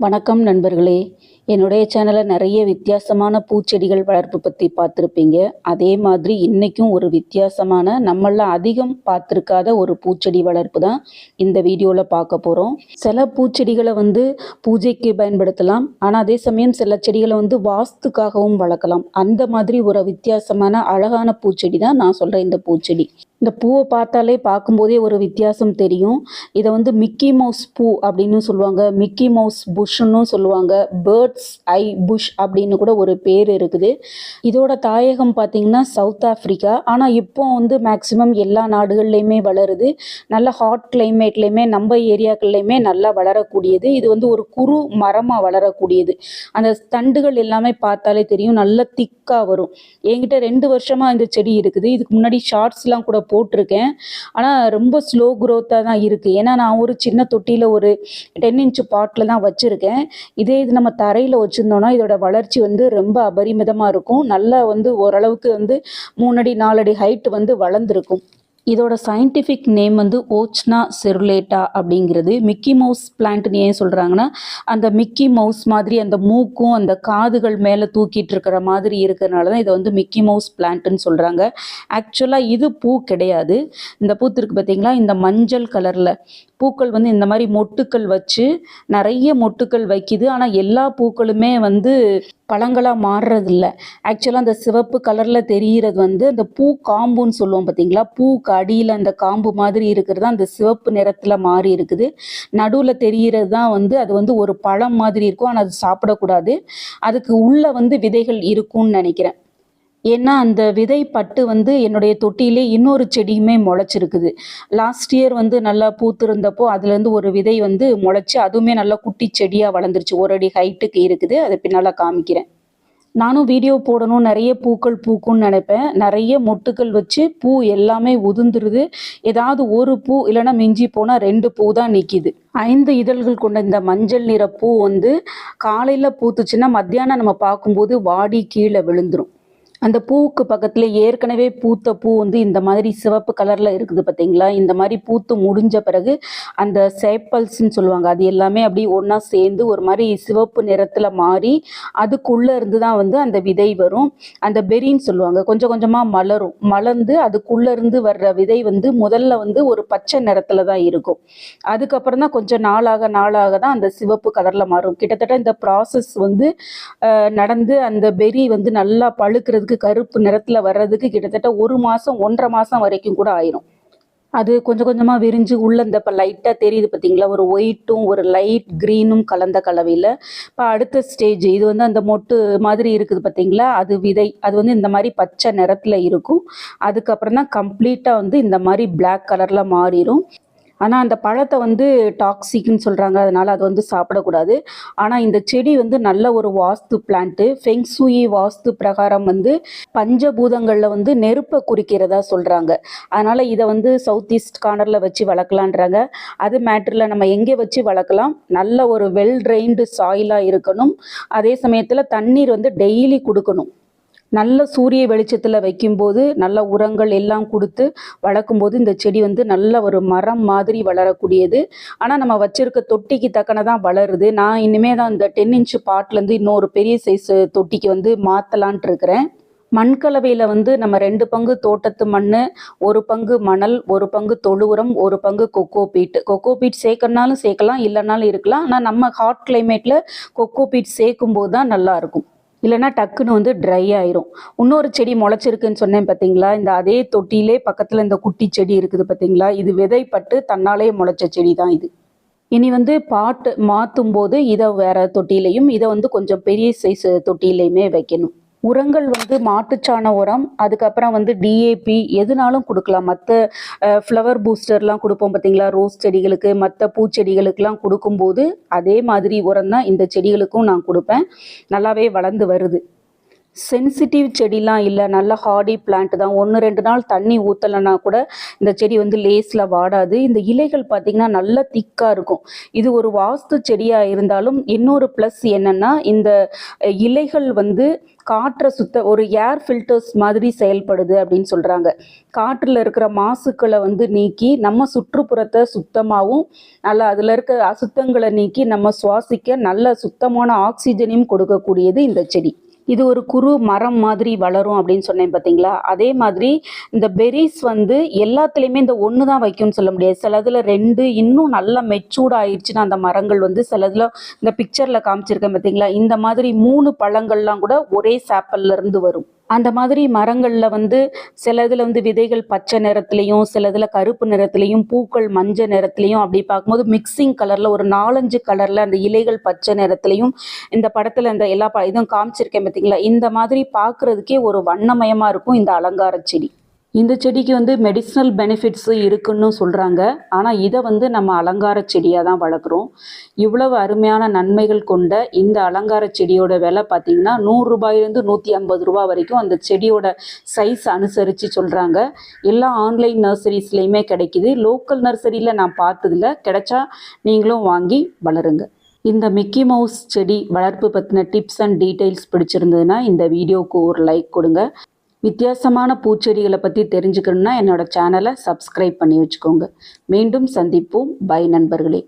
வணக்கம் நண்பர்களே. என்னுடைய சேனலில் நிறைய வித்தியாசமான பூச்செடிகள் வளர்ப்பு பற்றி பார்த்துருப்பீங்க. அதே மாதிரி இன்றைக்கும் ஒரு வித்தியாசமான நம்மள அதிகம் பார்த்துருக்காத ஒரு பூச்செடி வளர்ப்பு தான் இந்த வீடியோவில் பார்க்க போகிறோம் சில பூச்செடிகளை வந்து பூஜைக்கு பயன்படுத்தலாம். ஆனால் அதே சமயம் சில செடிகளை வந்து வாஸ்துக்காகவும் வளர்க்கலாம். அந்த மாதிரி ஒரு வித்தியாசமான அழகான பூச்செடி தான் நான் சொல்கிறேன் இந்த பூச்செடி. இந்த பூவை பார்த்தாலே பார்க்கும்போதே ஒரு வித்தியாசம் தெரியும். இதை வந்து மிக்கி மவுஸ் பூ அப்படின்னு சொல்லுவாங்க. மிக்கி மவுஸ் புஷ்ன்னு சொல்லுவாங்க. பேர்ட்ஸ் ஐ புஷ் அப்படின்னு கூட ஒரு பேர் இருக்குது. இதோட தாயகம் பார்த்தீங்கன்னா சவுத் ஆஃப்ரிக்கா. ஆனால் இப்போ வந்து மேக்ஸிமம் எல்லா நாடுகள்லையுமே வளருது. நல்ல ஹாட் கிளைமேட்லேயுமே நம்ம ஏரியாக்கள்லையுமே நல்லா வளரக்கூடியது. இது வந்து ஒரு குறு மரமாக வளரக்கூடியது. அந்த தண்டுகள் எல்லாமே பார்த்தாலே தெரியும். நல்ல திக்காக வரும். என்கிட்ட ரெண்டு வருஷமாக இந்த செடி இருக்குது. இதுக்கு முன்னாடி ஷார்ட்ஸ்லாம் கூட போட்டிருக்கேன். ஆனால் ரொம்ப ஸ்லோ க்ரோத்தாக தான் இருக்குது ஏன்னா நான் ஒரு சின்ன தொட்டியில் ஒரு டென் இன்ச் பாட்டில் தான் வச்சுருக்கேன். இதே இது நம்ம தரையில் வச்சுருந்தோம்னா இதோட வளர்ச்சி வந்து ரொம்ப அபரிமிதமாக இருக்கும். நல்லா வந்து ஓரளவுக்கு வந்து மூணடி நாலடி ஹைட் வந்து வளர்ந்துருக்கும். இதோட சயின்டிஃபிக் நேம் வந்து ஓச்னா செருலேட்டா அப்படிங்கிறது. மிக்கி மவுஸ் பிளான்ட்னு ஏன் சொல்கிறாங்கன்னா அந்த மிக்கி மவுஸ் மாதிரி அந்த மூக்கும் அந்த காதுகள் மேலே தூக்கிட்டு இருக்கிற மாதிரி இருக்கிறனால தான் இதை வந்து மிக்கி மவுஸ் பிளான்ட்னு சொல்கிறாங்க ஆக்சுவலாக இது பூ கிடையாது. இந்த பூத்து இருக்கு பார்த்தீங்களா இந்த மஞ்சள் கலரில் பூக்கள் வந்து இந்த மாதிரி மொட்டுக்கள் வச்சு நிறைய மொட்டுக்கள் வைக்குது. ஆனால் எல்லா பூக்களுமே வந்து பழங்களாக மாறுறதில்ல. ஆக்சுவலாக அந்த சிவப்பு கலரில் தெரிகிறது வந்து அந்த பூ காம்புன்னு சொல்லுவோம் பார்த்தீங்களா பூக்கு அடியில் அந்த காம்பு மாதிரி இருக்கிறது அந்த சிவப்பு நிறத்தில் மாறி இருக்குது. நடுவில் தெரிகிறது தான் வந்து அது வந்து ஒரு பழம் மாதிரி இருக்கும். ஆனால் அது சாப்பிடக்கூடாது. அதுக்கு உள்ளே வந்து விதைகள் இருக்கும்னு நினைக்கிறேன். ஏன்னா அந்த விதை பட்டு வந்து என்னுடைய தொட்டியிலே இன்னொரு செடியுமே முளைச்சிருக்குது. லாஸ்ட் இயர் வந்து நல்லா பூத்திருந்தப்போ அதுலேருந்து ஒரு விதை வந்து முளைச்சி அதுவுமே நல்லா குட்டி செடியாக வளர்ந்துருச்சு. ஒரு அடி ஹைட்டுக்கு இருக்குது. அதை பின்னால் காமிக்கிறேன். நானும் வீடியோ போடணும். நிறைய பூக்கள் பூக்கும்னு நினைப்பேன். நிறைய மொட்டுக்கள் வச்சு பூ எல்லாமே உதிர்ந்துருது. ஏதாவது ஒரு பூ இல்லைன்னா மிஞ்சி போனால் ரெண்டு பூ தான் நிற்கிது ஐந்து இதழ்கள் கொண்ட இந்த மஞ்சள் நிற பூ வந்து காலையில் பூத்துச்சுன்னா மத்தியானம் நம்ம பார்க்கும்போது வாடி கீழே விழுந்துரும். அந்த பூவுக்கு பக்கத்தில் ஏற்கனவே பூத்த பூ வந்து இந்த மாதிரி சிவப்பு கலரில் இருக்குது பார்த்தீங்களா இந்த மாதிரி பூத்து முடிஞ்ச பிறகு அந்த சேப்பல்ஸ்ன்னு சொல்லுவாங்க அது எல்லாமே அப்படி ஒன்றா சேர்ந்து ஒரு மாதிரி சிவப்பு நிறத்தில் மாறி அதுக்குள்ளே இருந்து தான் வந்து அந்த விதை வரும். அந்த பெரின்னு சொல்லுவாங்க கொஞ்சம் கொஞ்சமாக மலரும். மலர்ந்து அதுக்குள்ளே இருந்து வர்ற விதை வந்து முதல்ல வந்து ஒரு பச்சை நிறத்தில் தான் இருக்கும். அதுக்கப்புறம் தான் கொஞ்சம் நாளாக நாளாக தான் அந்த சிவப்பு கலரில் மாறும். கிட்டத்தட்ட இந்த ப்ராசஸ் வந்து நடந்து அந்த பெரி வந்து நல்லா பழுக்கிறதுக்கு கருப்பு நிறத்தில் வர்றதுக்கு கிட்டத்தட்ட ஒரு மாதம் ஒன்றரை மாதம் வரைக்கும் கூட ஆயிரும். அது கொஞ்சம் கொஞ்சமாக விரிஞ்சு உள்ள இந்த இப்போ லைட்டாக தெரியுது பார்த்தீங்களா ஒரு ஒயிட்டும் ஒரு லைட் க்ரீனும் கலந்த கலவையில். இப்போ அடுத்த ஸ்டேஜ் இது வந்து அந்த மொட்டு மாதிரி இருக்குது பார்த்தீங்களா அது விதை அது வந்து இந்த மாதிரி பச்சை நிறத்தில் இருக்கும். அதுக்கப்புறம் தான் கம்ப்ளீட்டாக வந்து இந்த மாதிரி பிளாக் கலரில் மாறிடும் ஆனால் அந்த பழத்தை வந்து டாக்ஸிக்னு சொல்கிறாங்க அதனால் அது வந்து சாப்பிடக்கூடாது. ஆனால் இந்த செடி வந்து நல்ல ஒரு வாஸ்து பிளான்ட்டு ஃபெங்சூயி வாஸ்து பிரகாரம் வந்து பஞ்சபூதங்களில் வந்து நெருப்பை குறிக்கிறதா சொல்கிறாங்க அதனால் இதை வந்து சவுத் ஈஸ்ட் கார்னரில் வச்சு வளர்க்கலான்றாங்க. அது மேட்டரில் நம்ம எங்கே வச்சு வளர்க்கலாம்? நல்ல ஒரு வெல் ட்ரெயின்டு சாயிலாக இருக்கணும். அதே சமயத்தில் தண்ணீர் வந்து டெய்லி கொடுக்கணும். நல்ல சூரிய வெளிச்சத்தில் வைக்கும்போது நல்ல உரங்கள் எல்லாம் கொடுத்து வளர்க்கும்போது இந்த செடி வந்து நல்ல ஒரு மரம் மாதிரி வளரக்கூடியது. ஆனால் நம்ம வச்சிருக்க தொட்டிக்கு தக்கனதான் வளருது. நான் இனிமே தான் இந்த டென் இன்ச்சு பாட்லேருந்து இன்னொரு பெரிய சைஸ் தொட்டிக்கு வந்து மாற்றலான்ட்டு இருக்கிறேன். மண்கலவையில் வந்து நம்ம ரெண்டு பங்கு தோட்டத்து மண் ஒரு பங்கு மணல் ஒரு பங்கு தொழு உரம் ஒரு பங்கு கொக்கோ பீட் கொக்கோ பீட் சேர்க்கணாலும் சேர்க்கலாம் இல்லைனாலும் இருக்கலாம். ஆனால் நம்ம ஹாட் கிளைமேட்டில் கொக்கோ பீட் சேர்க்கும் போது தான் நல்லாயிருக்கும் இல்லைனா இல்லைன்னா டக்குன்னு வந்து ட்ரை ஆயிரும். இன்னொரு செடி முளைச்சிருக்குன்னு சொன்னேன் பார்த்தீங்களா இந்த அதே தொட்டியிலே பக்கத்தில் இந்த குட்டி செடி இருக்குது பார்த்தீங்களா இது விதைப்பட்டு தன்னாலே முளைச்ச செடி தான் இது. இனி வந்து பாட்டு மாற்றும் போது இதை வேற தொட்டிலையும் இதை வந்து கொஞ்சம் பெரிய சைஸ் தொட்டிலையுமே வைக்கணும். உரங்கள் வந்து மாட்டுச்சாண உரம் அதுக்கப்புறம் வந்து டிஏபி எதுனாலும் கொடுக்கலாம். மற்ற ஃப்ளவர் பூஸ்டர்லாம் கொடுப்போம் பார்த்தீங்களா ரோஸ் செடிகளுக்கு மற்ற பூச்செடிகளுக்கெல்லாம் கொடுக்கும்போது அதே மாதிரி உரம் தான் இந்த செடிகளுக்கும் நான் கொடுப்பேன். நல்லாவே வளர்ந்து வருது. சென்சிட்டிவ் செடிலாம் இல்லை நல்ல ஹார்டி பிளான்ட் தான். ஒன்று ரெண்டு நாள் தண்ணி ஊற்றலைன்னா கூட இந்த செடி வந்து லேஸில் வாடாது. இந்த இலைகள் பார்த்திங்கன்னா நல்ல திக்காக இருக்கும். இது ஒரு வாஸ்து செடியாக இருந்தாலும் இன்னொரு ப்ளஸ் என்னென்னா இந்த இலைகள் வந்து காற்றை சுத்த ஒரு ஏர் ஃபில்டர்ஸ் மாதிரி செயல்படுது அப்படின்னு சொல்கிறாங்க காற்றில் இருக்கிற மாசுக்களை வந்து நீக்கி நம்ம சுற்றுப்புறத்தை சுத்தமாகவும் நல்லா அதில் இருக்க அசுத்தங்களை நீக்கி நம்ம சுவாசிக்க நல்ல சுத்தமான ஆக்சிஜனையும் கொடுக்கக்கூடியது இந்த செடி. இது ஒரு குறு மரம் மாதிரி வளரும் அப்படின்னு சொன்னேன் பார்த்தீங்களா அதே மாதிரி இந்த பெரிஸ் வந்து எல்லாத்துலேயுமே இந்த ஒன்று தான் வைக்கும்னு சொல்ல முடியாது. சிலதில் ரெண்டு இன்னும் நல்லா மெச்சூர்ட் ஆயிடுச்சுன்னா அந்த மரங்கள் வந்து சிலதில் இந்த பிக்சரில் காமிச்சிருக்கேன் பார்த்தீங்களா இந்த மாதிரி மூணு பழங்கள்லாம் கூட ஒரே சாப்பல்லேருந்து வரும். அந்த மாதிரி மரங்களில் வந்து சிலதில் வந்து விதைகள் பச்சை நிறத்துலையும் சிலதில் கருப்பு நிறத்துலையும் பூக்கள் மஞ்சள் நிறத்துலையும் அப்படி பார்க்கும்போது மிக்சிங் கலரில் ஒரு நாலஞ்சு கலரில் அந்த இலைகள் பச்சை நிறத்துலையும் இந்த படத்தில் இந்த எல்லா ப இதுவும் காமிச்சிருக்கேன் பார்த்தீங்களா இந்த மாதிரி பார்க்குறதுக்கே ஒரு வண்ணமயமாக இருக்கும் இந்த அலங்கார செடி. இந்த செடிக்கு வந்து மெடிசினல் பெனிஃபிட்ஸு இருக்குன்னு சொல்கிறாங்க ஆனால் இதை வந்து நம்ம அலங்கார செடியாக தான் வளர்க்குறோம். இவ்வளவு அருமையான நன்மைகள் கொண்ட இந்த அலங்கார செடியோட விலை பார்த்திங்கன்னா நூறுரூபாயிலேருந்து நூற்றி ஐம்பது ரூபா வரைக்கும் அந்த செடியோட சைஸ் அனுசரித்து சொல்கிறாங்க எல்லா ஆன்லைன் நர்சரிஸ்லேயுமே கிடைக்குது. லோக்கல் நர்சரியில் நான் பார்த்ததில்ல. கிடைச்சா நீங்களும் வாங்கி வளருங்க. இந்த மிக்கி மவுஸ் செடி வளர்ப்பு பற்றின டிப்ஸ் அண்ட் டீட்டெயில்ஸ் பிடிச்சிருந்ததுன்னா இந்த வீடியோவுக்கு ஒரு லைக் கொடுங்க. வித்தியாசமான பூச்செடிகளை பற்றி தெரிஞ்சுக்கணுன்னா என்னோட சேனலை சப்ஸ்கிரைப் பண்ணி வச்சுக்கோங்க. மீண்டும் சந்திப்போம். பை நண்பர்களே.